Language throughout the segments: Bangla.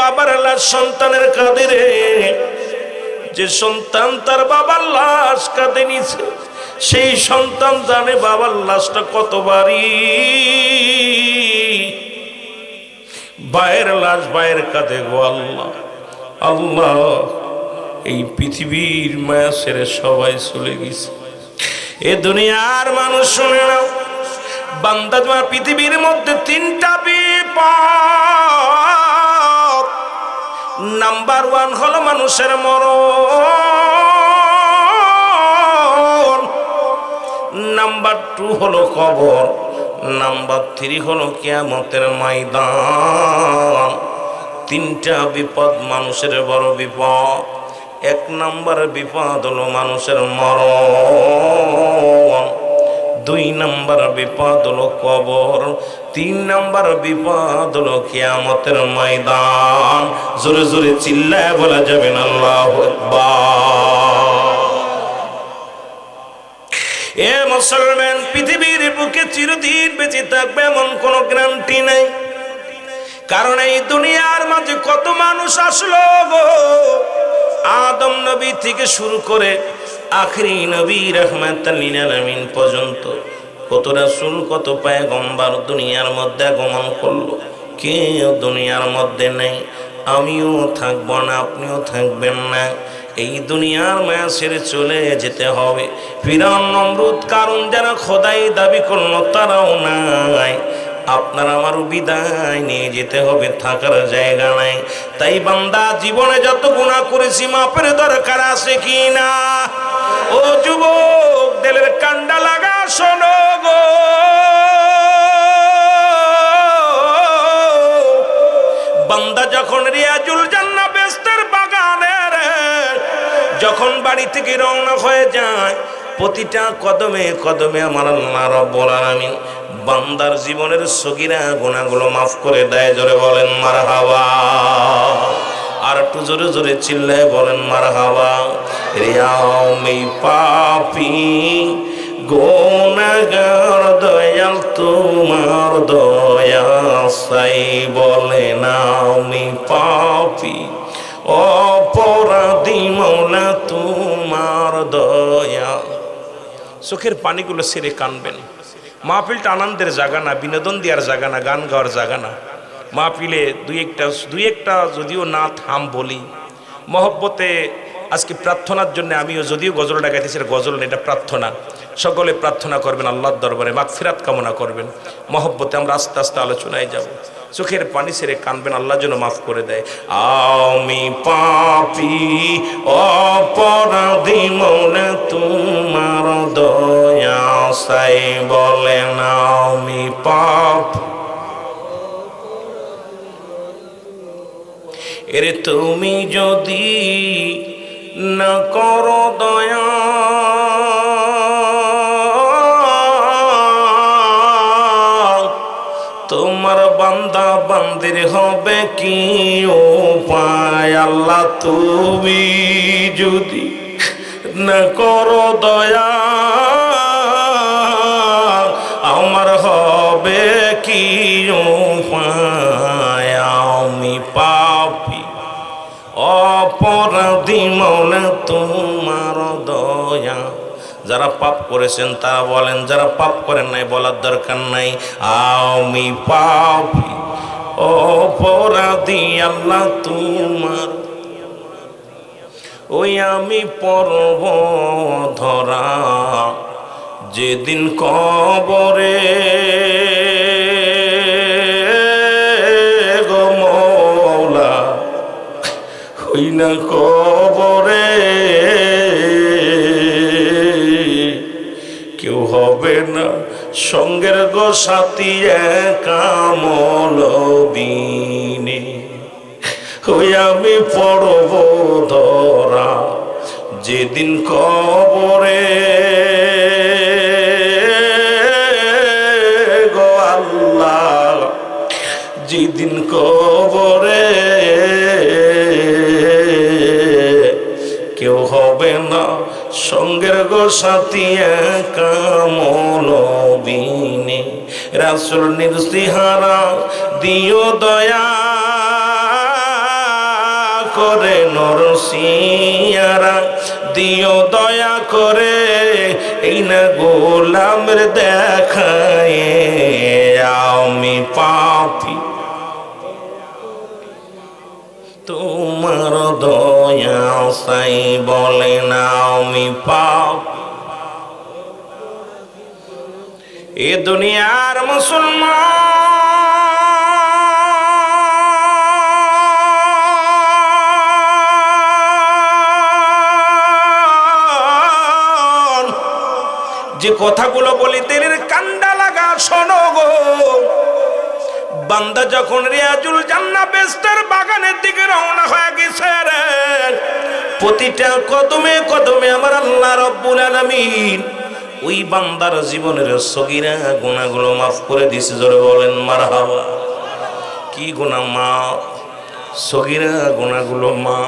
বাবার লাশ সন্তানের কাঁদে রে। যে সন্তান তার বাবার লাশ কাঁদে নিছে সেই সন্তান জানে বাবার লাশটা কতবারই। বায়ের লাশ বায়ের কাঁধে গো আল্লাহ আল্লাহ, এই পৃথিবীর মায়া ছেড়ে সবাই চলে গেছে। এ দুনিয়ার মানুষ শুনে নাও, বান্দা তোমার পৃথিবীর মধ্যে তিনটা বিপদ। নাম্বার ওয়ান হলো মানুষের মরণ। নাম্বার টু হলো কবর। নাম্বার থ্রি হলো কিয়ামতের ময়দান। তিনটা বিপদ মানুষের বড় বিপদ। এক নাম্বার বিপদ হলো মানুষের মরণ। দুই নাম্বার বিপদ হলো কবর। তিন নাম্বার বিপদ হলো কিয়ামতের ময়দান। জোরে জোরে চিল্লায় বলা যাবে না, আল্লাহ এ মুসলমান, পৃথিবীর বুকে চিরদিন বেঁচে থাকবে এমন কোনো গ্যারান্টি নাই। কারণ এই দুনিয়ার মাঝে কত মানুষ আসলো গো। আদম নবী থেকে শুরু করে আখরি নবী আলামিন পর্যন্ত। কত রাসূল কত পায়গম্বর দুনিয়ার মধ্যে আগমন করল? কেউ দুনিয়ার মধ্যে নেই। আমিও থাকব না, আপনিও থাকবেন না। এই দুনিয়ার মায়া ছেড়ে চলে যেতে হবে। ফিরান নমরুদ কারণ যারা খোদাই দাবি করল, তারাও নাই। আপনার আমার বিদায় নিয়ে যেতে হবে, থাকার জায়গা নাই। তাই বান্দা, জীবনে যত গুণা করেছি, মাপের দরকার আছে কি না ও যুবক, দেলের কান্ডা লাগা, শোনো। বাড়ি থেকে রওনা হয়ে যায়। প্রতিটা কদমে কদমে আমার আল্লাহ রব্বুল আলামিন বান্দার জীবনের সগিরা গুণাগুলো মাফ করে দেয়। জোরে বলেন মার হাওয়া আর একটু জোরে জোরে চিল্লায় বলেন মার হাওয়া রিয়ামি পাপি গোনাগার দয়াল, তোমার দয়া সাই বলে না আমি পাপি। অপরাধী মৌলা, তোমার দয়া। চোখের পানিগুলো সেরে কানবেন। মাহফিলটা আনন্দের জায়গা না, বিনোদন দেওয়ার জায়গা না, গান গাওয়ার জায়গা না। মাহফিলে দুই একটা দুই একটা যদিও না থাম বলি। মহব্বতে আজকে প্রার্থনার জন্য আমিও যদিও গজল ডাকাইতেছি গজল এটা প্রার্থনা। সকলে প্রার্থনা করবেন, আল্লাহর দরবারে মাগফিরাত কামনা করবেন। মহব্বতে আমরা আস্তে আস্তে আলোচনায় যাব। চোখের পানি সেরে কানবেন, আল্লাহ যেন মাফ করে দেয়। আমি পাপি, অপরাধী মনে তোমার দয়া সাই বলেন, আমি পাপ। এরে তুমি যদি না করো দয়া তোমার বান্দা বান্দির হবে কি উপায়? আল্লাহ, তুমি যদি না করো দয়া, আমার হবে কি উপায়? আমি পাপি, অপরাধী মনে তোমার দয়া। যারা পাপ করেছেন তারা বলেন, যারা পাপ করেন নাই বলার দরকার নাই। আমি পাপি, অপরাধী আল্লাহ তোমার। ওই আমি পর্ব ধরা যেদিন কবরে গো মৌলা হই না কবরে সঙ্গের গো সাথী কামল ওই আমি পড়ব ধরা যেদিন কবরে রাসুল নির্সিহারা দিও দয়া করে নরসিয়ারা দিও দয়া করে এই না গোলামের দেখায় আমি পাপি। তোমার দয়া সাই বলে না আমি পাপ। এ দুনিয়ার মুসলমান। যে কথাগুলো বলি তেলের কান্ডা লাগা, শোনো গো। বান্দা যখন রিয়াজুল জান্না বেস্টার বাগানের দিকে রওনা হয়ে গেছে রে, প্রতিটা কদমে কদমে আমার আল্লাহ রব্বুল আলামিন ওই বান্দার জীবনের সগিরা গুণাগুলো মাফ করে দিছে, জোরে বলেন, মারহাবা। কি গুণা মা সগিরা গুণাগুলো মা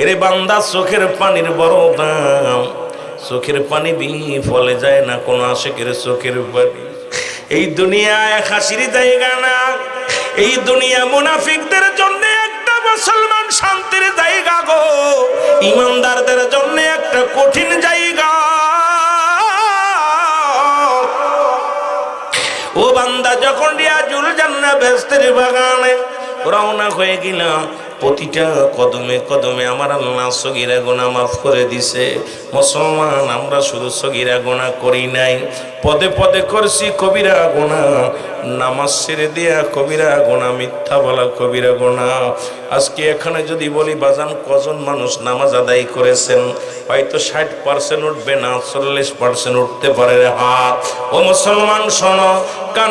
এরে বান্দা, চোখের পানির বড় দাম। চোখের পানি বি ফলে যায় না কোনো আশেকের চোখের পানি। এই দুনিয়া এক হাসির জায়গা না। এই দুনিয়া মুনাফিকদের জন্য একটা মুসলমান শান্তির জায়গা গো। ইমানদারদের জন্য একটা কঠিন বাগানে রওনা হয়ে গেলাম। প্রতিটা কদমে কদমে আমার আল্লাহ সগিরা গোনা মাফ করে দিছে। মুসলমান, আমরা শুধু সগিরা গোনা করি নাই। পদে পদে করছি কবিরা গোনা নামাজ ছেড়ে দেয়া কবিরা গোনা মিথ্যা বলা কবিরা গোনা আজকে এখানে যদি বলি, বাজান, কজন মানুষ নামাজ আদায় করেছেন? হয়তো ষাট পার্সেন্ট উঠবে না, চল্লিশ পার্সেন্ট উঠতে পারে হাত ও মুসলমান, শোনো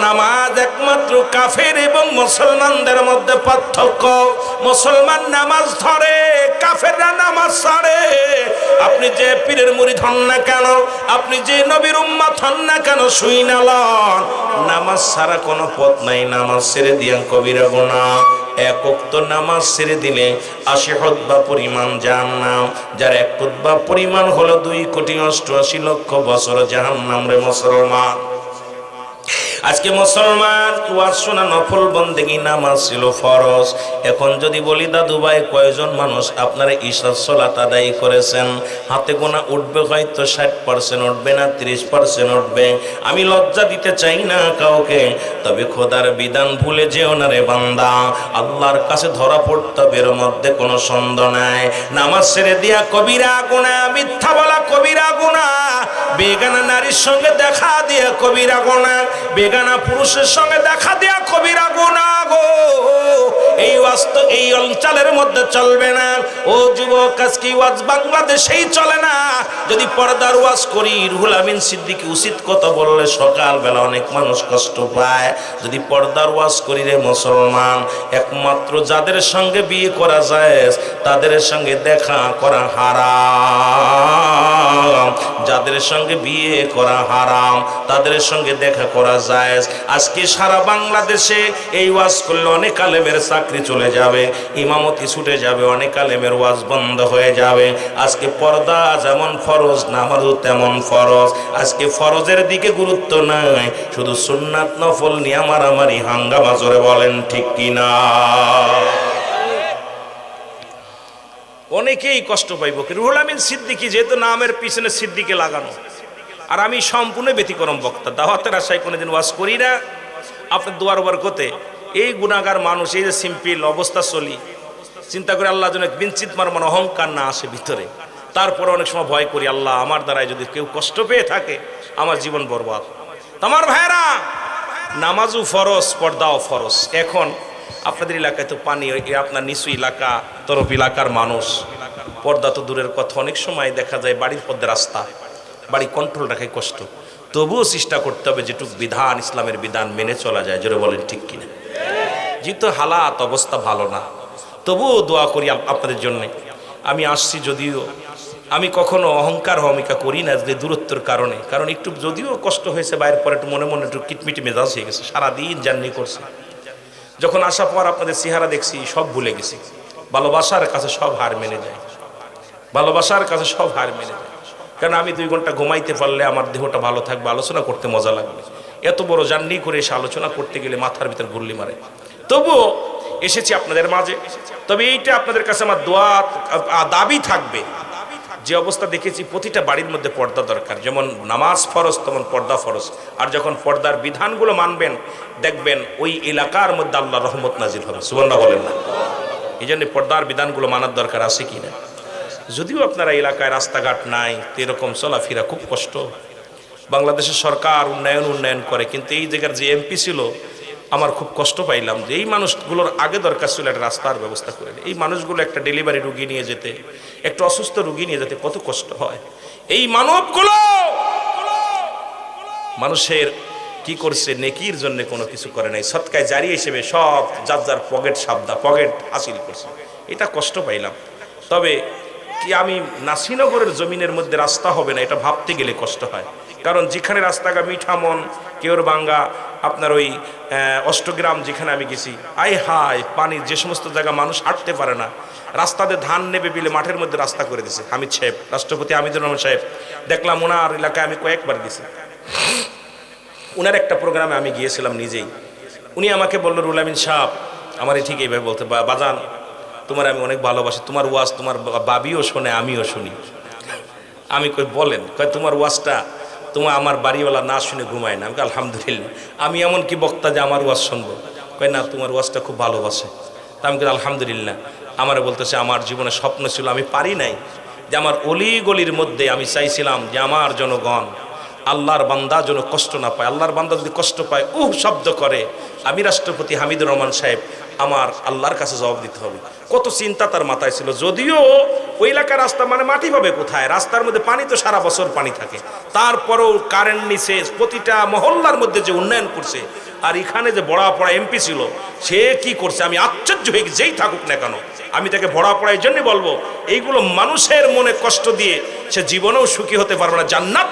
নামাজ একমাত্র কাফের এবং মুসলমানদের মধ্যে পার্থক্য। মুসলমান নামাজ ধরে, কাফেররা নামাজ ছাড়ে। আপনি যে পীরের মুড়ি হন না কেন, আপনি যে নবীর উম্মাত হন না কেন, শুই না লন। নামাজ ছাড়া কোনো পথ নাই, নামাজ ছেড়ে দিয়া কবিরা গোনা এক উক্ত নামাজ ছেড়ে দিলে আশি হতবা পরিমাণ জাহান্নাম। যার এক হতবা পরিমাণ হলো দুই কোটি অষ্টআশি লক্ষ বছর জাহান্নাম রে মুসলমান। আজকে মুসলমান ওয়াজ শোনা নফল বন্দেগি নামাজ ছিল ফরজ। এখন যদি বলি, দাদু ভাই, কয়জন মানুষ আপনারা ঈশার সলাত আদায় করেছেন? হাতে গোনা উঠবে হয়তো ষাট পার্সেন্ট উঠবে না, তিরিশ পার্সেন্ট উঠবে। আমি লজ্জা দিতে চাই না কাউকে, তবে খোদার বিধান ভুলে যেও না রে বান্দা। আল্লাহর কাছে ধরা পড়তে হবে মধ্যে কোনো সন্দেহ নাই। নামাজ ছেড়ে দিয়া কবিরা গুণা, মিথ্যা বলা কবিরা গুণা। বেগানা নারীর সঙ্গে দেখা দিয়া কবিরা গুণা। বেগানা পুরুষের সঙ্গে দেখা দিয়া কবিরা গুণা গো। এই ওয়াজ এই অঞ্চলের মধ্যে চলবে না। ও যুবক, আজকে ওয়াজ বাংলাদেশেই চলে না। যদি পর্দার ওয়াজ করি, রুহুল আমিন সিদ্দিকি উচিত কথা বললে সকালবেলা অনেক মানুষ কষ্ট পায়। যদি পর্দার ওয়াজ করি রে মুসলমান, একমাত্র যাদের সঙ্গে বিয়ে করা যায় তাদের সঙ্গে দেখা করা হারাম। যাদের সঙ্গে বিয়ে করা হারাম, তাদের সঙ্গে দেখা করা যায় আজকে সারা বাংলাদেশে এই ওয়াজ করলে অনেক আলেমের চাকরি চলে যাবে, ইমামতি ছুটে যাবে, অনেক আলেমের ওয়াজ বন্ধ হয়ে যাবে। আজকে পর্দা যেমন ফরজ, নামাজও তেমন ফরজ। আজকে ফরজের দিকে গুরুত্ব নাই, শুধু সুন্নাত নফল নিয়ে মারামারি, হাঙ্গামা জোরে বলেন ঠিক কিনা? অনেকেই কষ্ট পাইব রুহুল আমিন সিদ্দিকি যেহেতু নামের পিছনে সিদ্দিকে লাগানো। আর আমি সম্পূর্ণ ব্যতিক্রম বক্তা। দাওয়াতের আশায় কোনোদিন ওয়াজ করি না। আপনার দুয়ার বরকতে এই গুণাগার মানুষ, এই যে সিম্পিল অবস্থা চলি, চিন্তা করে আল্লাহ যেন বিঞ্চিত মার মানে অহংকার না আসে ভিতরে। তারপরে অনেক সময় ভয় করি, আল্লাহ আমার দ্বারাই যদি কেউ কষ্ট পেয়ে থাকে, আমার জীবন বরবাদ। তোমার ভাইরা নামাজও ফরজ, পর্দাও ফরজ। এখন আপনাদের এলাকায় তো পানি আপনার নিচু এলাকা তরফ এলাকার মানুষ। পর্দা তো দূরের কথা, অনেক সময় দেখা যায় বাড়ির পদ্মে রাস্তা, বাড়ি কন্ট্রোল রাখাই কষ্ট। তবুও চেষ্টা করতে হবে যেটুক বিধান, ইসলামের বিধান মেনে চলা যায়, জোরে বলেন ঠিক কিনা? যেহেতু হালাত, অবস্থা ভালো না, তবুও দোয়া করি আপনাদের জন্য। আমি আসছি যদিও, আমি কখনো অহংকার হমিকা করি না যে দূরত্বের কারণে, কারণ একটু যদিও কষ্ট হয়েছে বাইরের পরে একটু মনে মনে একটু কিটমিটি মেজাজ হয়ে গেছে, সারাদিন জার্নি করছে। যখন আসার পর আপনাদের চেহারা দেখছি, সব ভুলে গেছি। ভালোবাসার কাছে সব হার মেনে যায়। ভালোবাসার কাছে সব হার মেনে যায়। কারণ আমি দুই ঘণ্টা ঘুমাইতে পারলে আমার দেহটা ভালো থাকবে, আলোচনা করতে মজা লাগবে। এত বড় জার্নি করে এসে আলোচনা করতে গেলে মাথার ভিতর গুল্লি মারে। তবুও এসেছি আপনাদের মাঝে। তবে এইটা আপনাদের কাছে আমার দোয়া দাবি থাকবে। যে অবস্থা দেখেছি, প্রতিটা বাড়ির মধ্যে পর্দা দরকার। যেমন নামাজ ফরজ, তেমন পর্দা ফরজ। আর যখন পর্দার বিধানগুলো মানবেন, দেখবেন ওই এলাকার মধ্যে আল্লাহ রহমত নাজির হবে। সুবর্ণা বলেন না। এই জন্য পর্দার বিধানগুলো মানার দরকার আছে কি না? যদিও আপনারা এলাকায় রাস্তাঘাট নাই এরকম চলাফেরা খুব কষ্ট। বাংলাদেশের সরকার উন্নয়ন উন্নয়ন করে, কিন্তু এই জায়গার যে এমপি ছিল, আমার খুব কষ্ট পাইলাম যে এই মানুষগুলোর আগে দরকার ছিল একটা রাস্তার ব্যবস্থা করে। এই মানুষগুলো একটা ডেলিভারি রুগী নিয়ে যেতে, একটা অসুস্থ রুগী নিয়ে যেতে কত কষ্ট হয়। এই মানবগুলো মানুষের কি করছে, নেকির জন্য কোনো কিছু করে নাই। সৎকায় জারি হিসেবে সব যার যার পকেট সাবদা, পকেট হাসিল করছে। এটা কষ্ট পাইলাম। তবে কি আমি নাসিনগরের জমিনের মধ্যে রাস্তা হবে না, এটা ভাবতে গেলে কষ্ট হয়। কারণ যেখানে রাস্তাঘাট মিঠামন কেউর বাঙ্গা, আপনার ওই অষ্টগ্রাম যেখানে আমি গেছি আই হায়, পানি, যে সমস্ত জায়গা মানুষ হাঁটতে পারে না। রাস্তাতে ধান নেবে বিলে মাঠের মধ্যে রাস্তা করে দিছে। হামিদ সাহেব, রাষ্ট্রপতি হামিদুর রহমান সাহেব, দেখলাম ওনার এলাকায় আমি কয়েকবার গেছি। উনার একটা প্রোগ্রামে আমি গিয়েছিলাম নিজেই। উনি আমাকে বলল রুলামিন সাহ আমার ঠিক এইভাবে বলতে বাজান তোমার আমি অনেক ভালোবাসি। তোমার ওয়াজ তোমার বাবিও শোনে আমিও শুনি। আমি কই বলেন। কয় তোমার ওয়াজটা তোমার আমার বাড়িওয়ালা না শুনে ঘুমায় না। আমি আলহামদুলিল্লাহ। আমি এমন কি বক্তা যে আমার ওয়াজ শুনব। কয় না তোমার ওয়াজটা খুব ভালোবাসে। তা আমি কই, আলহামদুলিল্লাহ। আমার বলতেছে আমার জীবনে স্বপ্ন ছিল আমি পারি নাই যে আমার অলি গলির মধ্যে আমি চাইছিলাম যে আমার জনগণ আল্লাহর বান্দা যেন কষ্ট না পায়। আল্লাহর বান্দা যদি কষ্ট পায়, উহ, শব্দ করে। আমি রাষ্ট্রপতি হামিদুর রহমান সাহেব, আমার আল্লাহর কাছে জবাব দিতে হবে। কত চিন্তা তার মাথায় ছিল। যদিও ওই এলাকার রাস্তা মানে মাটি পাবে কোথায়? রাস্তার মধ্যে পানি তো সারা বছর পানি থাকে। তারপরেও কারেন্ট নিচে প্রতিটা মহল্লার মধ্যে যে উন্নয়ন করছে, আর এখানে যে বড়া পড়া এমপি ছিল, সে কি করছে? আমি আশ্চর্য হয়ে যেই থাকুক না কেন। আমি তাকে বড়া পড়া, এই জন্যই বলব, এইগুলো মানুষের মনে কষ্ট দিয়ে সে জীবনেও সুখী হতে পারবে না। জান্নাত